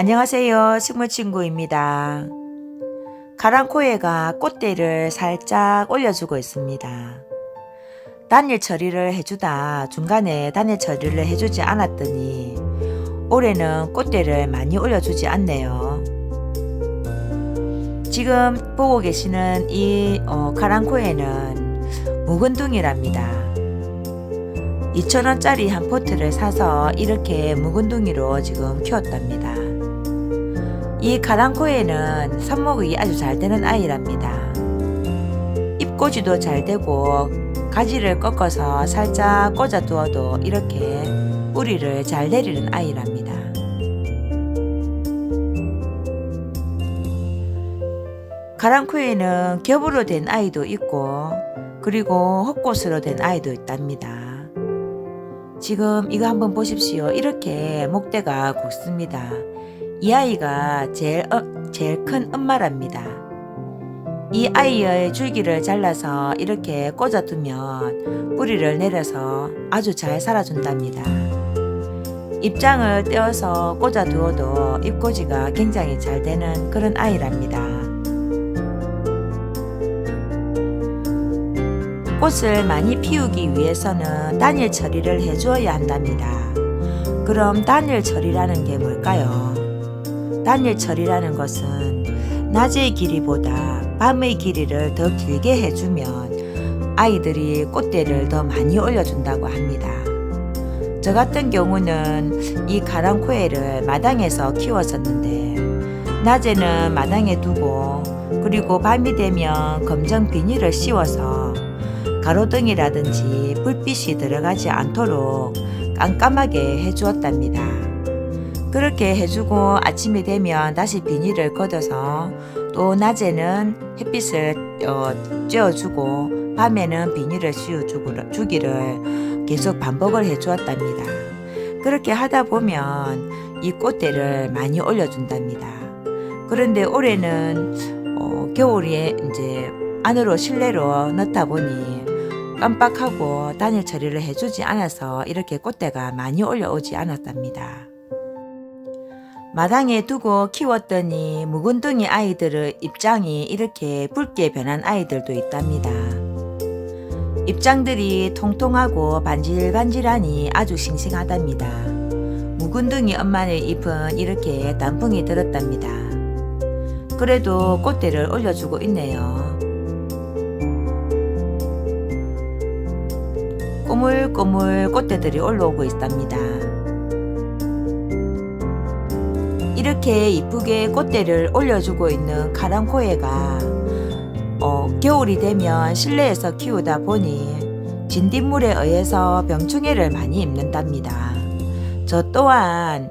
안녕하세요. 식물친구입니다. 가랑코에가 꽃대를 살짝 올려주고 있습니다. 단일 처리를 해주다 중간에 단일 처리를 해주지 않았더니 올해는 꽃대를 많이 올려주지 않네요. 지금 보고 계시는 이 어, 가랑코에는 묵은둥이랍니다. 2,000원짜리 한 포트를 사서 이렇게 묵은둥이로 지금 키웠답니다. 이 가랑코에는 삽목이 아주 잘 되는 아이랍니다. 잎꽂이도 잘 되고 가지를 꺾어서 살짝 꽂아 두어도 이렇게 뿌리를 잘 내리는 아이랍니다. 가랑코에는 겹으로 된 아이도 있고 그리고 헛꽃으로 된 아이도 있답니다. 지금 이거 한번 보십시오. 이렇게 목대가 곱습니다. 이 아이가 제일, 어, 제일 큰 엄마랍니다. 이 아이의 줄기를 잘라서 이렇게 꽂아두면 뿌리를 내려서 아주 잘 살아준답니다. 잎장을 떼어서 꽂아두어도 잎꽂이가 굉장히 잘 되는 그런 아이랍니다. 꽃을 많이 피우기 위해서는 단일 처리를 해주어야 한답니다. 그럼 단일 처리라는 게 뭘까요? 단일 처리라는 것은 낮의 길이보다 밤의 길이를 더 길게 해주면 아이들이 꽃대를 더 많이 올려준다고 합니다. 저 같은 경우는 이 가랑코에를 마당에서 키웠었는데 낮에는 마당에 두고 그리고 밤이 되면 검정 비닐을 씌워서 가로등이라든지 불빛이 들어가지 않도록 깜깜하게 해주었답니다. 그렇게 해주고 아침이 되면 다시 비닐을 걷어서 또 낮에는 햇빛을 어, 쬐어주고 밤에는 비닐을 씌워주기를 계속 반복을 해주었답니다. 그렇게 하다 보면 이 꽃대를 많이 올려준답니다. 그런데 올해는 어, 겨울에 이제 안으로 실내로 넣다 보니 깜빡하고 단일 처리를 해주지 않아서 이렇게 꽃대가 많이 올라오지 않았답니다. 마당에 두고 키웠더니 묵은둥이 아이들의 입장이 이렇게 붉게 변한 아이들도 있답니다. 입장들이 통통하고 반질반질하니 아주 싱싱하답니다. 묵은둥이 엄마의 잎은 이렇게 단풍이 들었답니다. 그래도 꽃대를 올려주고 있네요. 꼬물꼬물 꽃대들이 올라오고 있답니다. 이렇게 이쁘게 꽃대를 올려주고 있는 카랑코에가 어, 겨울이 되면 실내에서 키우다 보니 진딧물에 의해서 병충해를 많이 입는답니다. 저 또한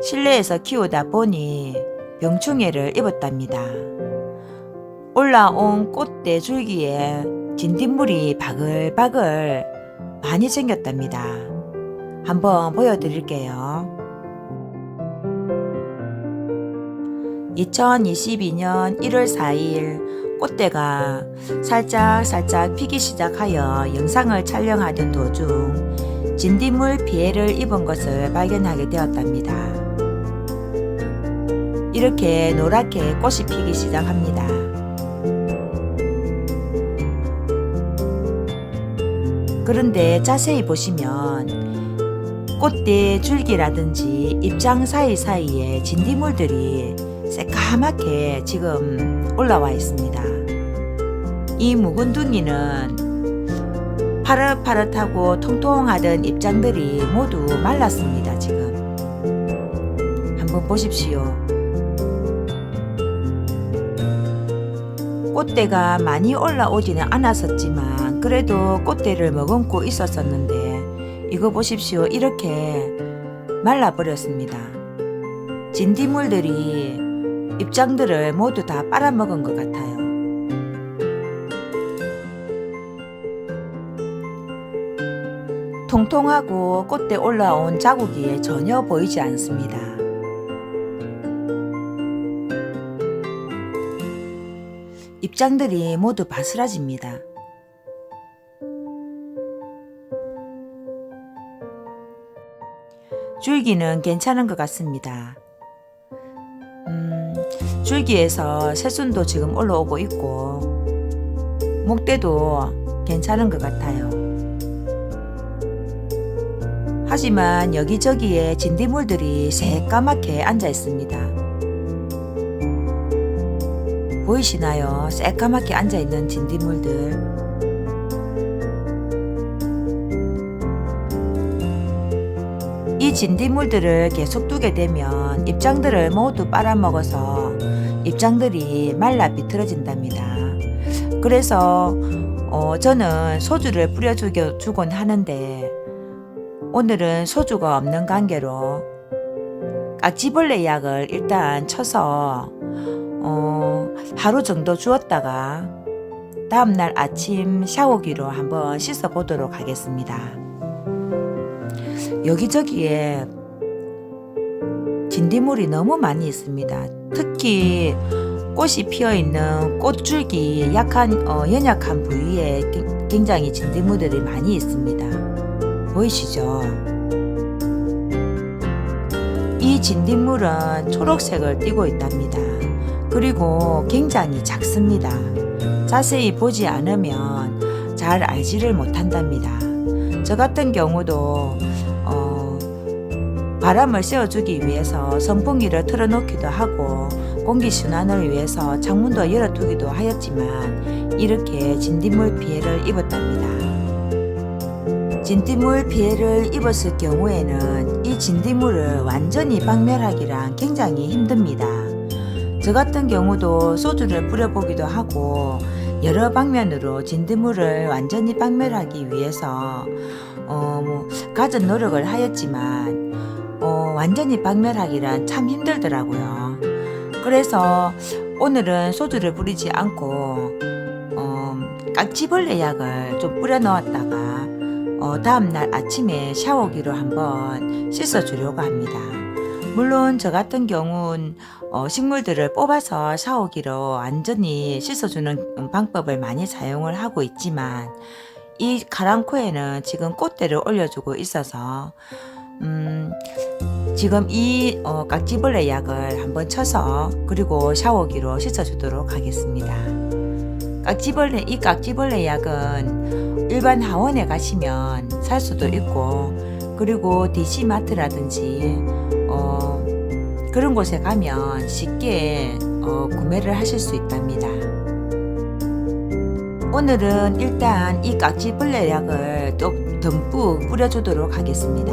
실내에서 키우다 보니 병충해를 입었답니다. 올라온 꽃대 줄기에 진딧물이 바글바글 많이 생겼답니다. 한번 보여드릴게요. 2022년 1월 4일 꽃대가 살짝 살짝 피기 시작하여 영상을 촬영하던 도중 진딧물 피해를 입은 것을 발견하게 되었답니다. 이렇게 노랗게 꽃이 피기 시작합니다. 그런데 자세히 보시면 꽃대 줄기라든지 입장 사이사이에 진딧물들이 새까맣게 지금 올라와 있습니다. 이 묵은 둥이는 파릇파릇하고 통통하던 입장들이 모두 말랐습니다. 지금 한번 보십시오. 꽃대가 많이 올라오지는 않았었지만 그래도 꽃대를 머금고 있었었는데 이거 보십시오. 이렇게 말라버렸습니다. 진딧물들이 입장들을 모두 다 빨아먹은 것 같아요. 통통하고 꽃대 올라온 자국이 전혀 보이지 않습니다. 입장들이 모두 바스라집니다. 줄기는 괜찮은 것 같습니다. 음, 줄기에서 새순도 지금 올라오고 있고, 목대도 괜찮은 것 같아요. 하지만 여기저기에 진딧물들이 새까맣게 앉아 있습니다. 보이시나요? 새까맣게 앉아 있는 진딧물들. 이 진딧물들을 계속 두게 되면 입장들을 모두 빨아먹어서 입장들이 말라 비틀어진답니다. 그래서 어, 저는 소주를 뿌려주곤 하는데 오늘은 소주가 없는 관계로 깍지벌레 약을 일단 쳐서 어, 하루 정도 주었다가 다음날 아침 샤워기로 한번 씻어 보도록 하겠습니다. 여기저기에 진딧물이 너무 많이 있습니다. 특히 꽃이 피어 있는 꽃줄기 약한 어, 연약한 부위에 굉장히 진딧물들이 많이 있습니다. 보이시죠? 이 진딧물은 초록색을 띠고 있답니다. 그리고 굉장히 작습니다. 자세히 보지 않으면 잘 알지를 못한답니다. 저 같은 경우도 어, 바람을 쐬어주기 위해서 선풍기를 틀어놓기도 하고 공기 순환을 위해서 창문도 열어두기도 하였지만 이렇게 진딧물 피해를 입었답니다. 진딧물 피해를 입었을 경우에는 이 진딧물을 완전히 박멸하기란 굉장히 힘듭니다. 저 같은 경우도 소주를 뿌려보기도 하고 여러 방면으로 진딧물을 완전히 박멸하기 위해서 어, 뭐, 가진 노력을 하였지만 어, 완전히 박멸하기란 참 힘들더라고요. 그래서 오늘은 소주를 뿌리지 않고 어, 깍지벌레 약을 좀 뿌려 넣었다가 어, 다음날 아침에 샤워기로 한번 씻어 주려고 합니다. 물론 저 같은 경우는 어, 식물들을 뽑아서 샤워기로 완전히 씻어주는 방법을 많이 사용을 하고 있지만 이 가랑코에는 지금 꽃대를 올려주고 있어서 음, 지금 이 어, 깍지벌레 약을 한번 쳐서 그리고 샤워기로 씻어주도록 하겠습니다. 깍지벌레 이 깍지벌레 약은 일반 하원에 가시면 살 수도 있고 그리고 DC 마트라든지 어, 그런 곳에 가면 쉽게 어, 구매를 하실 수 있답니다. 오늘은 일단 이 깍지벌레 약을 또 듬뿍 뿌려주도록 하겠습니다.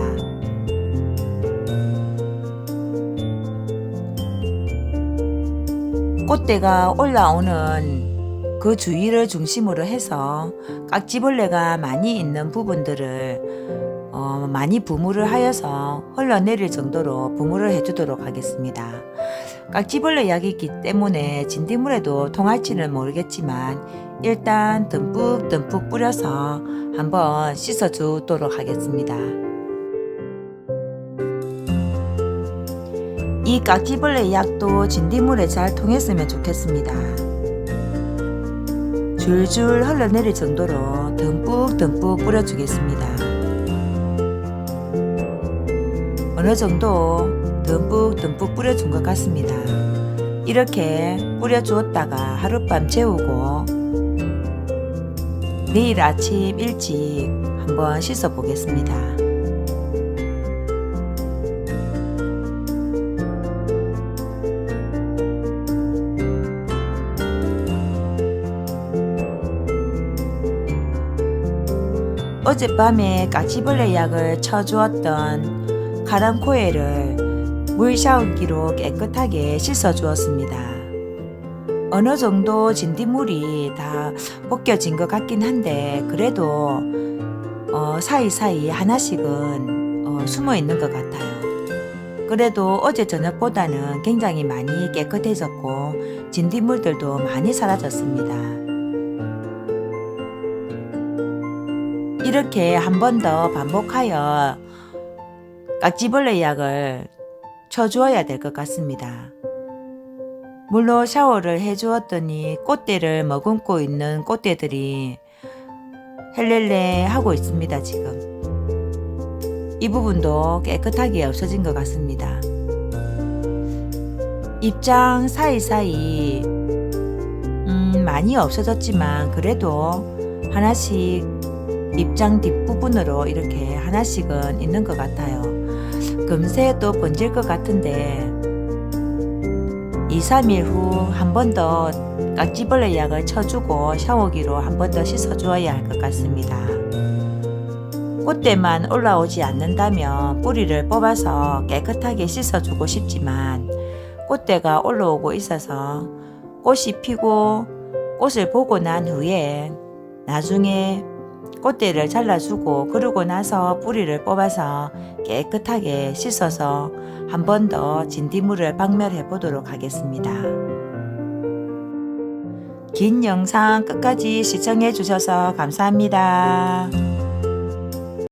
꽃대가 올라오는 그 주위를 중심으로 해서 깍지벌레가 많이 있는 부분들을 어, 많이 부무를 하여서 흘러내릴 정도로 부무를 해주도록 하겠습니다. 깍지벌레 약이기 때문에 진딧물에도 통할지는 모르겠지만 일단 듬뿍 듬뿍 뿌려서 한번 씻어주도록 하겠습니다. 이 깍지벌레 약도 진딧물에 잘 통했으면 좋겠습니다. 줄줄 흘러내릴 정도로 듬뿍 듬뿍 뿌려주겠습니다. 어느 정도 듬뿍 듬뿍 뿌려준 것 같습니다. 이렇게 뿌려주었다가 하룻밤 재우고 내일 아침 일찍 한번 씻어 보겠습니다. 어젯밤에 까치벌레 약을 쳐주었던 카랑코에를 물 샤워기로 깨끗하게 씻어 주었습니다. 어느 정도 진딧물이 다 벗겨진 것 같긴 한데 그래도 어, 사이사이 하나씩은 어, 숨어 있는 것 같아요. 그래도 어제 저녁보다는 굉장히 많이 깨끗해졌고 진딧물들도 많이 사라졌습니다. 이렇게 한 번 더 반복하여 깍지벌레 약을 쳐주어야 될 것 같습니다. 물로 샤워를 해주었더니 꽃대를 머금고 있는 꽃대들이 헬렐레 하고 있습니다, 지금. 이 부분도 깨끗하게 없어진 것 같습니다. 입장 사이사이 음, 많이 없어졌지만 그래도 하나씩 입장 뒷부분으로 이렇게 하나씩은 있는 것 같아요. 금세 또 번질 것 같은데 2, 3일 후 한 번 더 깍지벌레 약을 쳐주고 샤워기로 한 번 더 씻어주어야 할 것 같습니다. 꽃대만 올라오지 않는다면 뿌리를 뽑아서 깨끗하게 씻어주고 싶지만 꽃대가 올라오고 있어서 꽃이 피고 꽃을 보고 난 후에 나중에 꽃대를 잘라주고 그러고 나서 뿌리를 뽑아서 깨끗하게 씻어서 한 번 더 진딧물을 박멸해 보도록 하겠습니다. 긴 영상 끝까지 시청해 주셔서 감사합니다.